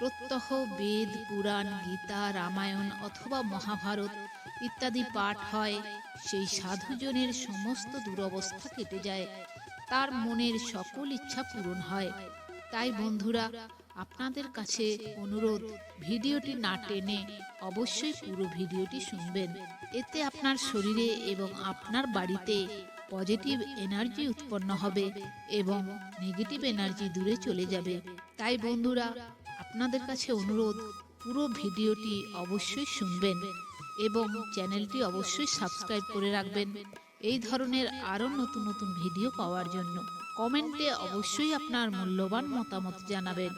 প্রত্যহ বেদ, পুরাণ, গীতা, রামায়ণ অথবা মহাভারত ইত্যাদি পাঠ হয়, সেই সাধুজনের সমস্ত দুরবস্থা কেটে যায়। তার মনের সকল ইচ্ছা পূরণ হয়। তাই বন্ধুরা, আপনাদের কাছে অনুরোধ, ভিডিওটি না টেনে অবশ্যই পুরো ভিডিওটি শুনবেন। এতে আপনার শরীরে এবং আপনার বাড়িতে পজিটিভ এনার্জি উৎপন্ন হবে এবং নেগেটিভ এনার্জি দূরে চলে যাবে। তাই বন্ধুরা আপনাদের কাছে অনুরোধ, পুরো ভিডিওটি অবশ্যই শুনবেন এবং চ্যানেলটি অবশ্যই সাবস্ক্রাইব করে রাখবেন। এই ধরনের আরও নতুন নতুন ভিডিও পাওয়ার জন্য কমেন্টে অবশ্যই আপনার মূল্যবান মতামত জানাবেন।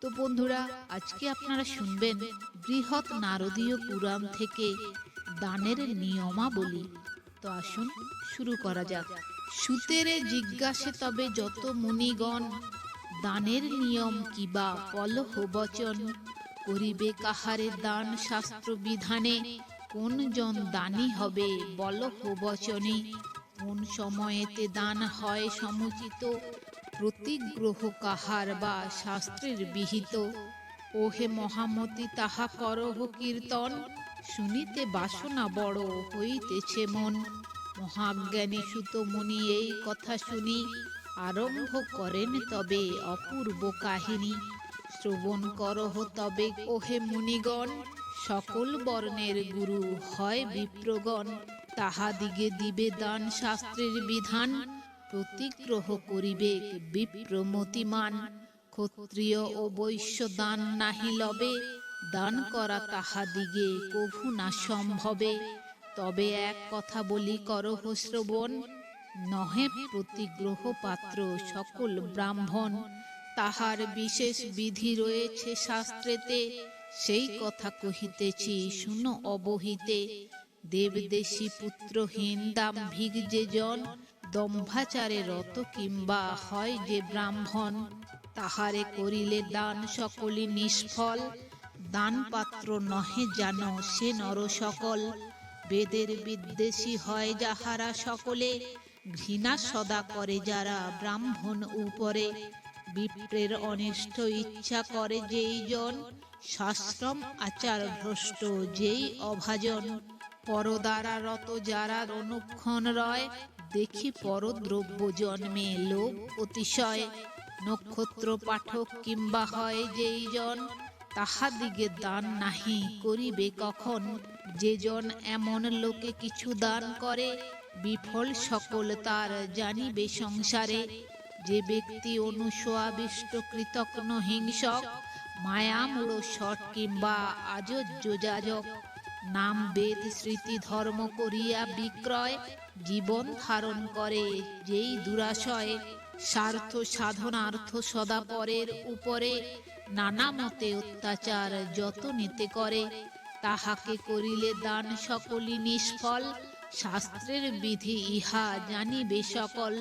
তো বন্ধুরা, আজকে আপনারা শুনবেন বৃহৎ নারদীয় পুরাণ থেকে দানের নিয়মাবলী। তো আসুন শুরু করা যাক। সুতেরে জিজ্ঞাসে তবে যত মুনিগণ দানের নিয়ম কিবা পলহ বচন? করিবে কাহারে দান শাস্ত্র বিধানে কোন জন দানী হবে বলহ বচনে? কোন সময়েতে দান হয় সমুচিত? প্রতিগ্রহ কাহার বা শাস্ত্রের বিহিত? ওহে মহামতি, তাহা করহ কীর্তন। শুনিতে বাসনা বড়, হইতেছে মন। মহাজ্ঞানী সুত মুনি এই কথা শুনি। আরম্ভ করেন তবে অপূর্ব কাহিনী। শ্রবণ করহ তবে, ওহে মুনিগণ। সকল বর্ণের গুরু হয় বিপ্রগণ। তাহাদিগে দিবে দান শাস্ত্রের বিধান। প্রতিগ্রহ করিবে বিপ্রমতিমান। ক্ষত্রিয় ও বৈশ্য দান নাহি লবে। দান করা তাহাদিগে কভু না সম্ভবে। তবে এক কথা বলি, করহ শ্রবণ। নহে প্রতিগ্রহ পাত্র সকল ব্রাহ্মণ। তাহার বিশেষ বিধি রয়েছে শাস্ত্রেতে। সেই কথা কহিতেছি, শুনো অবহিতে। দেবদেশী পুত্রহীন দাম্ভিক যে জন দম্ভাচারে রত কিংবা হয় যে ব্রাহ্মণ, তাহারে করিলে দান সকলই নিষ্ফল। দান পাত্র নহে জান সে নর সকল বেদের বিদ্বেষী হয় যাহারা সকলে। ঘৃণা সদা করে যারা ব্রাহ্মণ উপরে। বিপ্রের অনিষ্ট ইচ্ছা করে যেই জন। শাস্ত্রম আচার ভ্রষ্ট যেই অভাজন। পরদ্বারা রত যারা অনুক্ষণ রয়, দেখি পরদ্রব্য জন্মে লোভ অতিশয়। নক্ষত্র পাঠক কিংবা হয় যেই জন তাহাদিগে দান নাহি করিবে কখন? যে জন এমন লোকে কিছু দান করে বিফল সকল তার জানিবে সংসারে। যে ব্যক্তি অনুসোয়াবিষ্ট কৃতজ্ঞ হিংসক, মায়ামূঢ় শট কিংবা আযোজ্য যাজক, নাম বেদ, স্মৃতি, ধর্ম করিয়া বিক্রয় জীবন ধারণ করে, যেই দুরাশয় স্বার্থ সাধনার্থ সদা পরের উপরে, নানা মতে অত্যাচার যত নিতে করে, তাহাকে করিলে দান সকলই নিষ্ফল শাস্ত্রের বিধি ইহা জানিবে সকল।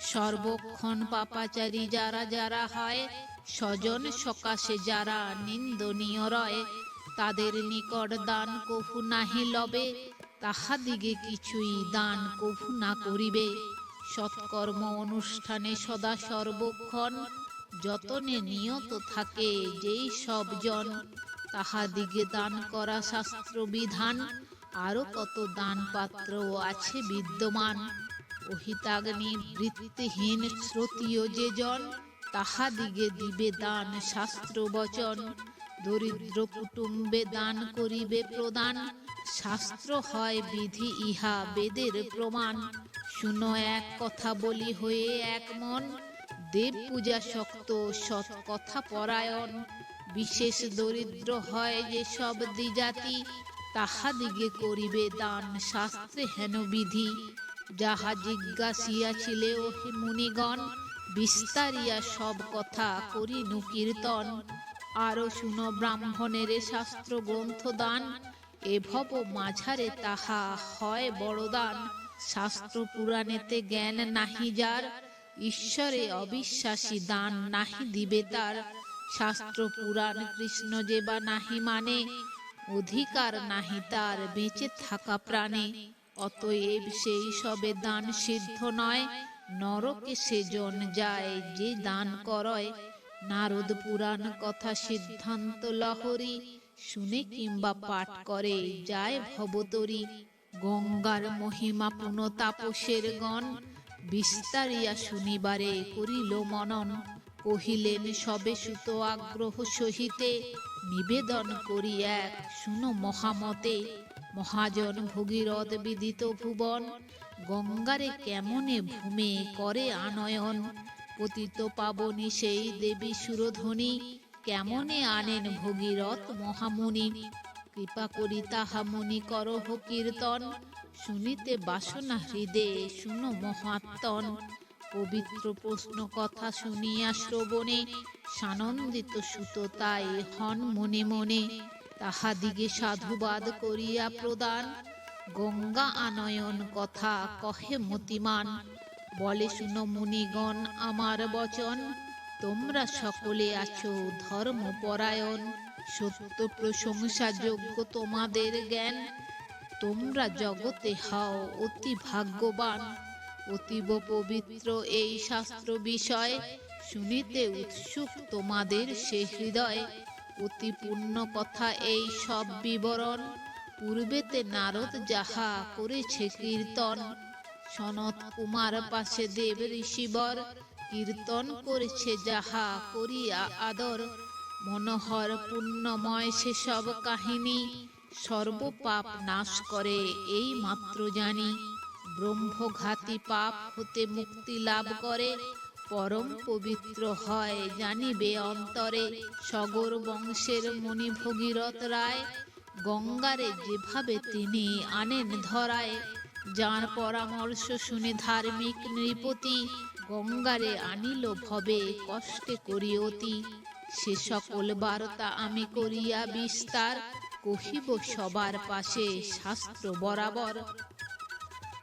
সর্বক্ষণ পাপাচারী যারা যারা হয়, স্বজন সকাশে যারা নিন্দনীয় রয়, তাদের নিকট দান কভু নাহি লবে, তাহাদিগে কিছুই দান কভু না করিবে। সৎকর্ম অনুষ্ঠানে সদা সর্বক্ষণ, যতনে নিয়ত থাকে যেই সব জন, তাহাদিগে দান করা শাস্ত্র বিধান আরও কত দান পাত্র আছে বিদ্যমান। অহিতাগ্নি বৃত্তিহীন শ্রোতীয় যে জন তাহাদিগে দিবে দান শাস্ত্র বচন। দরিদ্র কুটুম্বে দান করিবে প্রদান, শাস্ত্র হয় বিধি ইহা বেদের প্রমাণ। শুনো এক কথা বলি হয়ে এক মন দেব পূজা শক্ত সৎ কথা পরায়ণ। বিশেষ দরিদ্র হয় যে সব দ্বিজাতি তাহাদিগে করিবে দান, শাস্ত্রে হেন বিধি। যাহা জিজ্ঞাসিয়াছিলে, ওহে মুনিগণ, বিস্তারিয়া সব কথা করিনু কীর্তন। আরও শুন, ব্রাহ্মণের শাস্ত্র গ্রন্থ দান এভব মাঝারে তাহা হয় বড়দান। শাস্ত্র পুরাণেতে জ্ঞান নাহি যার, ঈশ্বরে অবিশ্বাসী দান নাহি দিবে তার। শাস্ত্র পুরাণ কৃষ্ণ যে বা নাহি মানে অধিকার নাহি তার, বেঁচে থাকা প্রাণে। অতএব সেই সবে দান সিদ্ধ নয়, নরকে সেজন যায় যে দান করয়। নারদ পুরাণ কথা সিদ্ধান্ত লহরী, শুনে কিংবা পাঠ করে, যায় ভবতরী। গঙ্গার মহিমা পুন তাপসের গণ, বিস্তারিয়া শুনিবারে করিল মনন। কহিলেন, সবে সুত আগ্রহ সহিতে নিবেদন করি এক। শুনো মহামতে, মহাজন ভগীরথ বিদিত ভুবন, গঙ্গারে কেমনে ভূমে করে আনয়ন? পতিত পাবনি সেই দেবী সুরধ্বনি, কেমনে আনেন ভগীরথ মহামুনি? কৃপা করি তাহা মুনি করহ কীর্তন। শুনিতে বাসনা হৃদে শুনো মহাত্মন। পবিত্র প্রশ্ন কথা শুনিয়া শ্রবণে, সানন্দিত সুত তাই হন মনে মনে। তাহাদিগে সাধুবাদ করিয়া প্রদান, গঙ্গা আনয়ন কথা কহে মতিমান। বলে, শুনো মুনিগণ, আমার বচন, তোমরা সকলে আছো ধর্মপরায়ণ। সত্য প্রশংসা যোগ্য তোমাদের জ্ঞান। তোমরা জগতে হও অতি ভাগ্যবান। অতীব পবিত্র এই শাস্ত্র বিষয় শুনিতে উৎসুক তোমাদের সে হৃদয়। অতি পূর্ণ কথা এই সব বিবরণ, পূর্বেতে নারদ যাহা করেছে কীর্তন, সনত কুমার পাশে দেব ঋষিবর কীর্তন করেছে যাহা করিয়া আদর। মনোহর পুণ্যময় সেসব কাহিনী সর্বপাপ নাশ করে এই মাত্র জানি। ব্রহ্মঘাতী পাপ হতে মুক্তি লাভ করে, পরম পবিত্র হয় জানিবে অন্তরে সগর বংশের মণি ভগীরথ রায়। গঙ্গারে যেভাবে তিনি আনেন ধরায়, যার পরামর্শ শুনে ধার্মিক নৃপতি গঙ্গারে আনিল ভবে কষ্টে করি অতি। সে সকল বার্তা আমি করিয়া বিস্তার, কহিব সবার পাশে শাস্ত্র বরাবর।